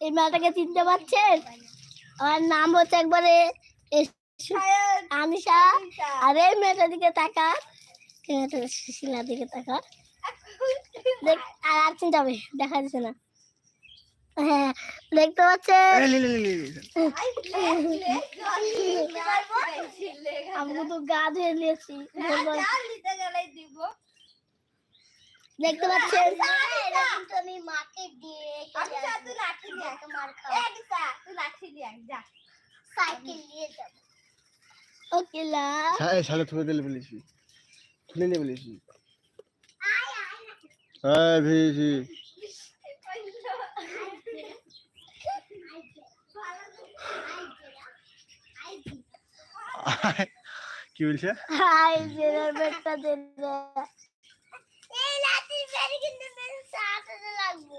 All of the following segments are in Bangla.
এই মেয়েটাকে চিনতে পারছেন? আমার নাম হচ্ছে একবারে আনিশা। আর এই মেয়েটার দিকে তাকা শিলার দিকে তাকা দেখ আর আর চিনতে হবে দেখা যাচ্ছে না। হ্যাঁ দেখতে পাচ্ছেন? আমি তো গা ধুয়ে নিয়েছি দেখতে পাচ্ছেন? আমি মাকে দিয়ে সাইকেল নিয়ে যাব। ওকে লা। শালে থুয়ে দিলে বলেছি। খুলে লে বলেছি। হ্যাঁ ভিজি কি বলছে? আই জেরার বেটটা দে এই লাতি বেরি কিন্তু মেরে সাথে লাগবে।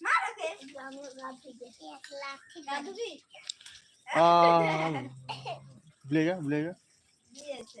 মারকে আমি লাতি দে এক লাতি দাদু ভি আ ব্লেগা ব্লেগা। দিয়েছে।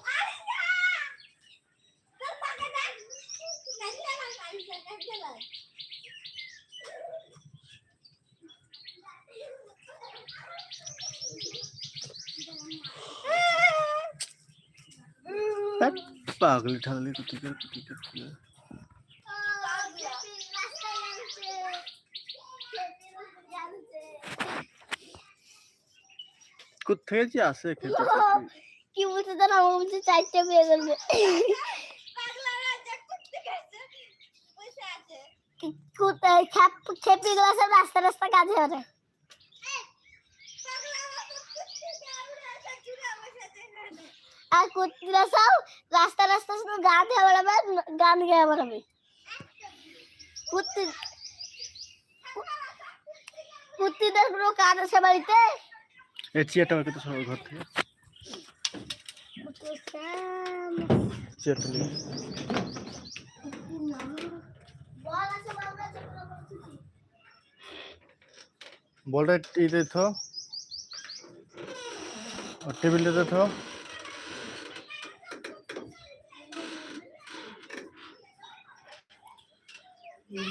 पागल ठागल कुत्ती कर कुत्ती कर कुत्ती कर কোথেকে যে আসে খেতে কি বলতে জানো আমার বলছে চারটে বিয়ে করবে কোথায় খেপ খেপি গ্লাসে রাস্তা রাস্তা কাজে ওরে আর কুত্তিরা সব রাস্তা রাস্তা শুধু গান দিয়ে বেড়াবে, গান গেয়ে বেড়াবে। কুত্তি কুত্তিদের কোনো কাজ আছে বাড়িতে? এই চেয়ারটা আমাকে তো সবার ঘর থেকে। চেয়ারটা বলটা ইতে থো। টেবিলটাতে থো। Master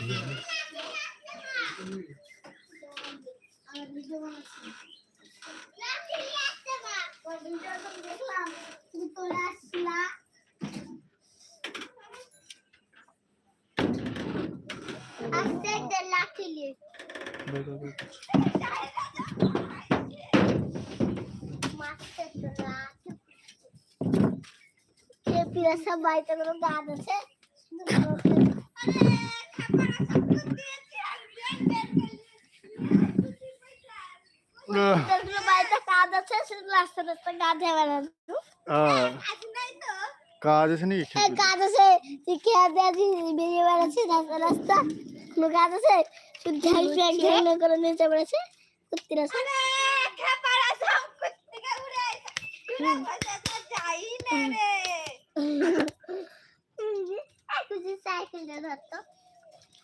Black. Keep yourself by the little garden, কাজ আছে নাকি কাজ আছে খেয়াতে আছি বেরিয়ে বেড়াচ্ছে রাস্তা রাস্তা কোনো কাজ আছে শুধু ঝাল ফ্যাক ঝাল করে নিচে বেড়াচ্ছে করতে আছে চাই না রে চাইকেলটা ধরতো।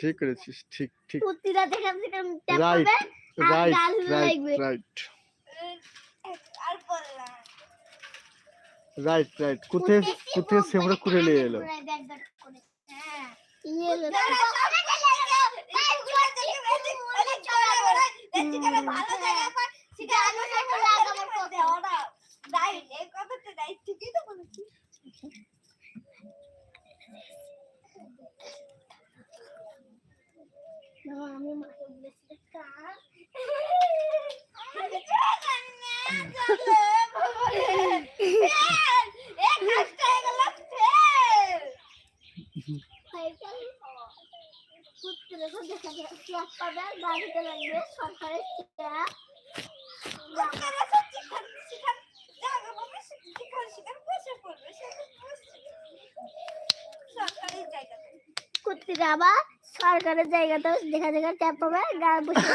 ঠিক করেছিস ঠিক ঠিক কুত্তিরা দেখে আমি সেখানে রাইট রাইট রাইট কোথায় কোথায় সেমরা করে নিয়ে এলো কুত্তিরা আবার সরকারের জায়গাতে দেখা দেখা ট্যাপ পাবে গা বসে।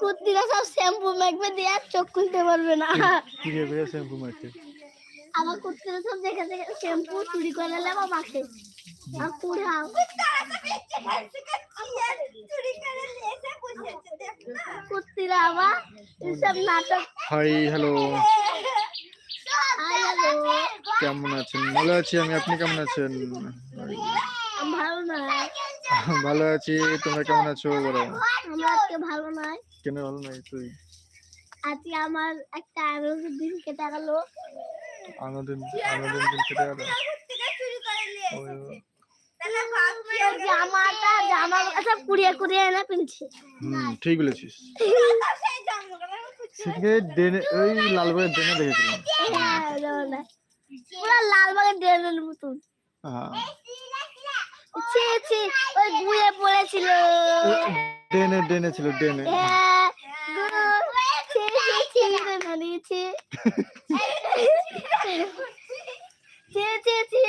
কুত্তিরা সব শ্যাম্পু মাখবে দিয়ে আর চোখ খুলতে পারবে না। শ্যাম্পু মারছে আবার কুত্তিরা সব দেখা দেখা শ্যাম্পু চুরি করে নেবে মাখে। আর কুড়াও কুত্তিরা আবার সব নাটক হাই হ্যালো। কেমন আছেন? ভালো আছি আমি আপনি কেমন আছেন? ভালো আছি তোমরা কেমন আছো? বলো। আমরা আজকে ভালো নয় কেন ভালো নাই তুই? আজকে আমার একটা আনন্দের দিন কেটে গেল। আনন্দের আনন্দের দিন কেটে গেল? জামাটা জামা সব কুড়িয়ে কুড়িয়ে এনে পিনছি হুম ঠিক বলেছিস। সেদিকে ডেনে ওই লালবাগের ডেনে দেখেছিলাম। পুরো লালবাগের ড্রেনের মতন হ্যাঁ ছি ছি ওই গুয়ে পড়েছিল ডেনে ডেনে ছিল হ্যাঁ,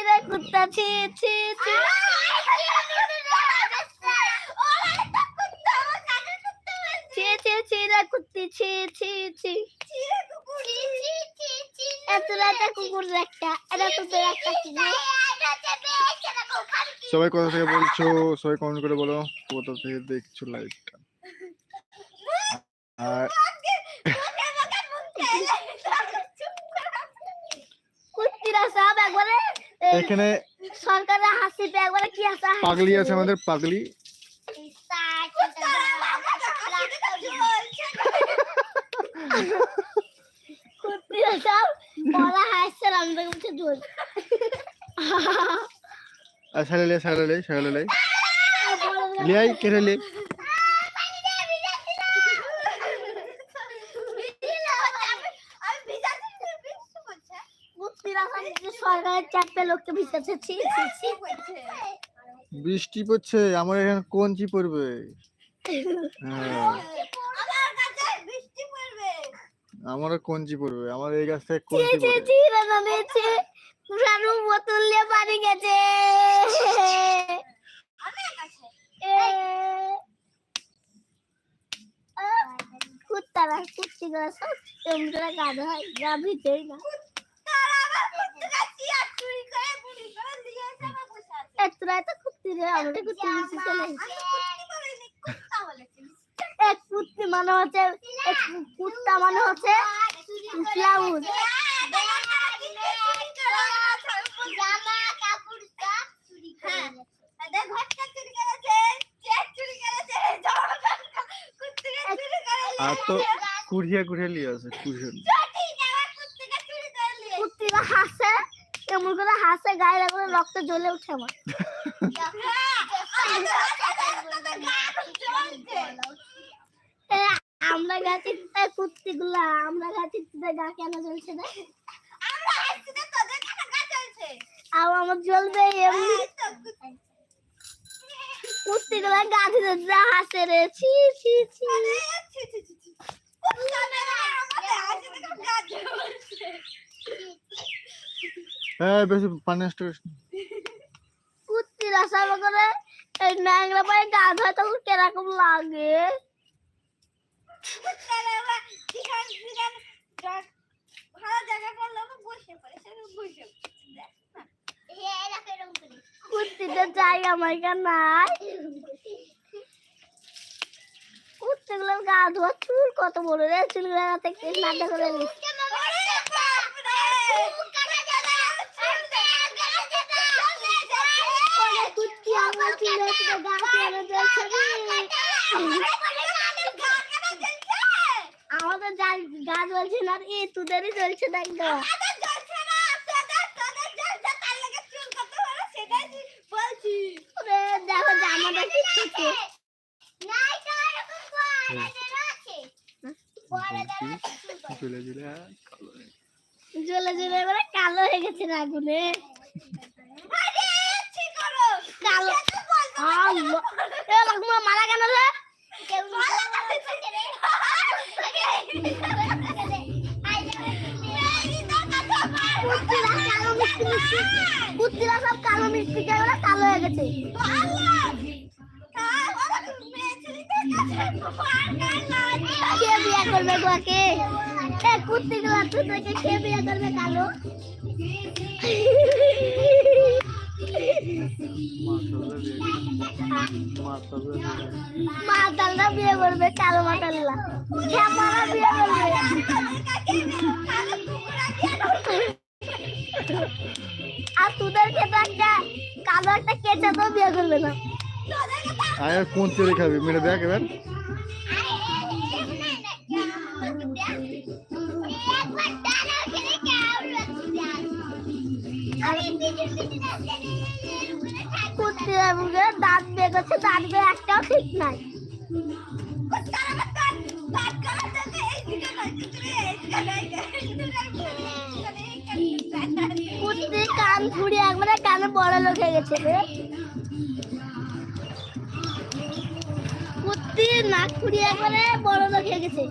রে কুত্তা, ছি, ছি, ছি। ছি, কুত্তি, ছি, ছি, ছি। এত রাতে কুকুর একটা সবাই কোথা থেকে বলছো? সবাই কমেন্ট করে বলো কোথা থেকে দেখছ লাইভটা আর এখানে সরকারের হাসিতে একবারে কি আসা পাগলি আছে আমাদের পাগলি। কুত্তিরা সব পড়া হাসছে আমাদের উঠে জোর সাইলে লে সাইলে লে সাইলে লে লিয়াই কেটে লে বৃষ্টি পড়ছে আমার এখানে কঞ্চি পড়বে হ্যাঁ আমারও কঞ্চি পড়বে আমার এই গাছ থেকে কঞ্চি পড়বে ছি রানা দিয়েছে পুরানো বোতল নিয়ে পানি গেছে এ, কুত্তিগুলো সব এমরা গাধা হয় গা ভিতরেই না। এত রাতে কুত্তি রে আমাদের কুত্তি বেশি চলে এক কুত্তি মানে হচ্ছে এক কুত্তা মানে হচ্ছে ফ্লাউজ আর তো কুড়িয়া কুড়িয়া লিয়ে আছে কুড়িয়া। কুত্তিরা হাসে এমন করে হাসে গায়ে লাগলে রক্ত জ্বলে উঠে আমার। এ, আমরা গাছে কুত্তি গুলা আমরা গাছে গা কেন জ্বলছে না আর আমার জ্বলবে এমনি। কুত্তি। গুলা গা ধরে হাসে রে ছি ছি ছি। হ্যাঁ বেশি করে, এই ন্যাংরা পায়ে গা ধোয় তখন কীরকম লাগে? কুত্তিতে চাই আমার নাই। কুত্তেগুলোর গা ধোয়া চুল কত বড় রে চুলগুলো রাতে নাটক করে নিস? আমাদের যা গা জ্বলছে না, এ তোদেরই জ্বলছে দেখ দেখো জামাটা কি ছোট চলে আর কালো। জ্বলে জ্বলে এবারে কালো হয়ে গেছে আগুনে কালো আল্লাহ মারা কেন রে কুত্তিরা সব কালো মিষ্টি খেয়ে কালো হয়ে গেছে গোয়াকে এ কে বিয়ে করবে কালো। মাতালরা বিয়ে করবে। কালো মাতাল্লা খেপারা বিয়ে করবে। আর তোদেরকে তো একটা, কালো একটা কেঁচা তো বিয়ে করবে না। আয় কোন চুরি খাবি? মেরে দেখ এবার। কুত্তিরা মুখে দাঁত বের করছে, দাঁত বের একটাও ঠিক নাই। কুত্তি কান ফুড়ি একবারে কানে বড় লোক হয়ে গেছে রে। কুত্তি নাক ফুড়ি একবারে বড় লোক হয়ে গেছে।